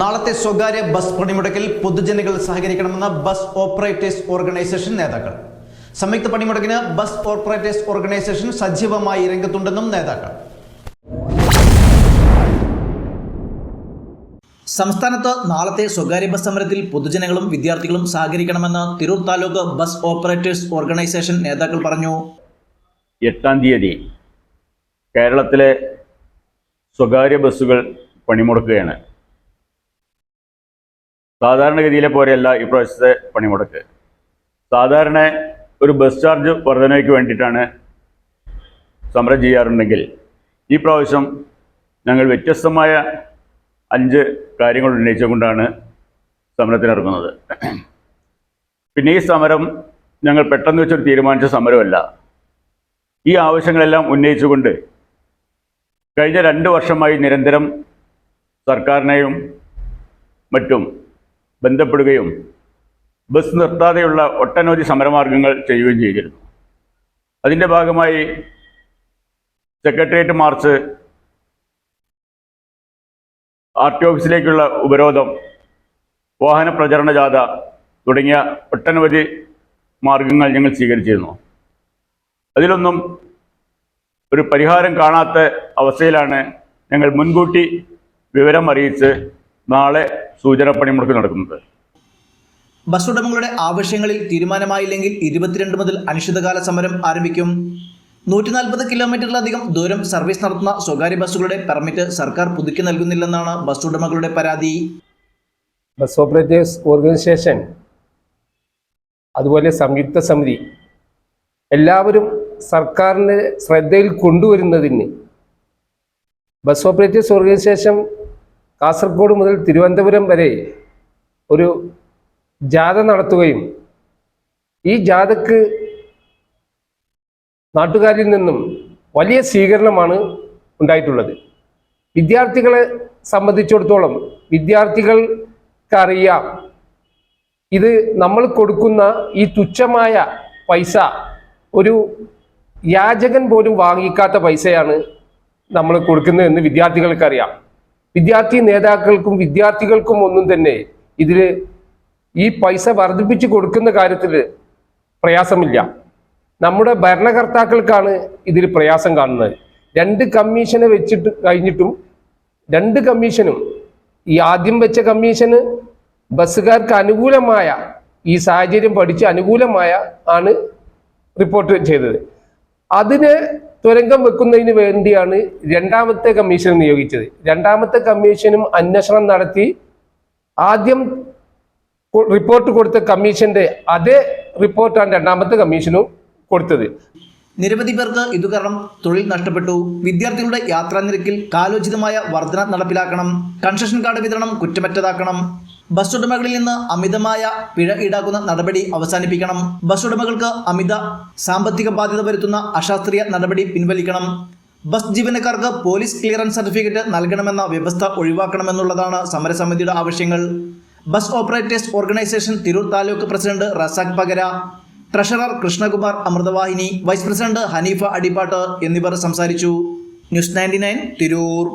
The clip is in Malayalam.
നാളത്തെ സ്വകാര്യ ബസ് പണിമുടക്കിൽ പൊതുജനങ്ങൾ സഹകരിക്കണമെന്ന് ബസ് ഓപ്പറേറ്റേഴ്സ് ഓർഗനൈസേഷൻ നേതാക്കൾ. സംയുക്ത പണിമുടക്കിന് ബസ് ഓപ്പറേറ്റേഴ്സ് ഓർഗനൈസേഷൻ സജീവമായി രംഗത്തുണ്ടെന്നും നേതാക്കൾ. സംസ്ഥാനത്ത് നാളത്തെ സ്വകാര്യ ബസ് സമരത്തിൽ പൊതുജനങ്ങളും വിദ്യാർത്ഥികളും സഹകരിക്കണമെന്ന് Tirur taluk bus operators organisation നേതാക്കൾ പറഞ്ഞു. എട്ടാം തീയതി കേരളത്തിലെ സ്വകാര്യ ബസ്സുകൾ പണിമുടക്കുകയാണ്. സാധാരണഗതിയിലെ പോലെയല്ല ഇപ്രാവശ്യത്തെ പണിമുടക്ക്. സാധാരണ ഒരു ബസ് ചാർജ് വർധനയ്ക്ക് വേണ്ടിയിട്ടാണ് സമരം ചെയ്യാറുണ്ടെങ്കിൽ ഈ പ്രാവശ്യം ഞങ്ങൾ വ്യത്യസ്തമായ അഞ്ച് കാര്യങ്ങൾ ഉന്നയിച്ചുകൊണ്ടാണ് സമരത്തിനിറങ്ങുന്നത് പിന്നെ ഈ സമരം ഞങ്ങൾ പെട്ടെന്ന് വെച്ചൊരു തീരുമാനിച്ച സമരമല്ല. ഈ ആവശ്യങ്ങളെല്ലാം ഉന്നയിച്ചുകൊണ്ട് കഴിഞ്ഞ രണ്ട് വർഷമായി നിരന്തരം സർക്കാരിനെയും മറ്റും ബന്ധപ്പെടുകയും ബസ് നിർത്താതെയുള്ള ഒട്ടനവധി സമരമാർഗങ്ങൾ ചെയ്യുകയും ചെയ്തിരുന്നു. അതിന്റെ ഭാഗമായി സെക്രട്ടേറിയറ്റ് മാർച്ച് ആർ ടി ഓഫീസിലേക്കുള്ള ഉപരോധം വാഹന പ്രചരണ ജാഥ തുടങ്ങിയ ഒട്ടനവധി മാർഗങ്ങൾ ഞങ്ങൾ സ്വീകരിച്ചിരുന്നു. അതിലൊന്നും ഒരു പരിഹാരം കാണാത്ത അവസ്ഥയിലാണ് ഞങ്ങൾ മുൻകൂട്ടി വിവരം അറിയിച്ച് നാളെ സൂചന പണിമുടക്ക് നടക്കുന്നത്. ബസ് ഉടമകളുടെ ആവശ്യങ്ങളിൽ തീരുമാനമായില്ലെങ്കിൽ ഇരുപത്തിരണ്ട് മുതൽ അനിശ്ചിതകാല സമരം ആരംഭിക്കും. നൂറ്റി നാൽപ്പത് കിലോമീറ്ററിലധികം ദൂരം സർവീസ് നടത്തുന്ന സ്വകാര്യ ബസ്സുകളുടെ പെർമിറ്റ് സർക്കാർ പുതുക്കി നൽകുന്നില്ലെന്നാണ് ബസ് ഉടമകളുടെ പരാതി. ബസ് ഓപ്പറേറ്റേഴ്സ് ഓർഗനൈസേഷൻ അതുപോലെ സംയുക്ത സമിതി എല്ലാവരും സർക്കാരിന്റെ ശ്രദ്ധയിൽ കൊണ്ടുവരുന്നതിന് ബസ് ഓപ്പറേറ്റേഴ്സ് ഓർഗനൈസേഷൻ കാസർഗോഡ് മുതൽ തിരുവനന്തപുരം വരെ ഒരു ജാഥ നടത്തുകയും ഈ ജാഥക്ക് നാട്ടുകാരിൽ നിന്നും വലിയ സ്വീകരണമാണ് ഉണ്ടായിട്ടുള്ളത്. വിദ്യാർത്ഥികളെ സംബന്ധിച്ചിടത്തോളം വിദ്യാർത്ഥികൾക്കറിയാം ഇത് നമ്മൾ കൊടുക്കുന്ന ഈ തുച്ഛമായ പൈസ ഒരു യാചകൻ പോലും വാങ്ങിക്കാത്ത പൈസയാണ് നമ്മൾ കൊടുക്കുന്നതെന്ന് വിദ്യാർത്ഥികൾക്കറിയാം. വിദ്യാർത്ഥി നേതാക്കൾക്കും വിദ്യാർത്ഥികൾക്കും ഒന്നും തന്നെ ഇതിൽ ഈ പൈസ വർദ്ധിപ്പിച്ച് കൊടുക്കുന്ന കാര്യത്തിൽ പ്രയാസമില്ല. നമ്മുടെ ഭരണകർത്താക്കൾക്കാണ് ഇതിൽ പ്രയാസം കാണുന്നത്. രണ്ട് കമ്മീഷനെ വെച്ചിട്ട് കഴിഞ്ഞിട്ടും രണ്ട് കമ്മീഷനും ഈ ആദ്യം വെച്ച കമ്മീഷന് ബസ്സുകാർക്ക് അനുകൂലമായ ഈ സാഹചര്യം പഠിച്ച് അനുകൂലമായ ആണ് റിപ്പോർട്ട് ചെയ്തത്. അതിന് തുരങ്കം വെക്കുന്നതിന് വേണ്ടിയാണ് രണ്ടാമത്തെ കമ്മീഷൻ നിയോഗിച്ചത്. രണ്ടാമത്തെ കമ്മീഷനും അന്വേഷണം നടത്തി ആദ്യം റിപ്പോർട്ട് കൊടുത്ത കമ്മീഷന്റെ അതേ റിപ്പോർട്ടാണ് രണ്ടാമത്തെ കമ്മീഷനും കൊടുത്തത്. നിരവധി പേർക്ക് ഇതു കാരണം തൊഴിൽ നഷ്ടപ്പെട്ടു. വിദ്യാർത്ഥികളുടെ യാത്രാ നിരക്കിൽ കാലോചിതമായ വർധന നടപ്പിലാക്കണം. കൺസെഷൻ കാർഡ് വിതരണം കുറ്റമറ്റതാക്കണം. ബസ് ഉടമകളിൽ നിന്ന് അമിതമായ പിഴ ഈടാക്കുന്ന നടപടി അവസാനിപ്പിക്കണം. ബസ് ഉടമകൾക്ക് അമിത സാമ്പത്തിക ബാധ്യത വരുത്തുന്ന അശാസ്ത്രീയ നടപടി പിൻവലിക്കണം. ബസ് ജീവനക്കാർക്ക് പോലീസ് ക്ലിയറൻസ് സർട്ടിഫിക്കറ്റ് നൽകണമെന്ന വ്യവസ്ഥ ഒഴിവാക്കണമെന്നുള്ളതാണ് സമരസമിതിയുടെ ആവശ്യങ്ങൾ. Bus operators organisation Tirur taluk president Razak Pakara treasurer Krishnakumar Amritavahini vice president Hanifa Adippattu എന്നിവർ സംസാരിച്ചു. News ninety Tirur.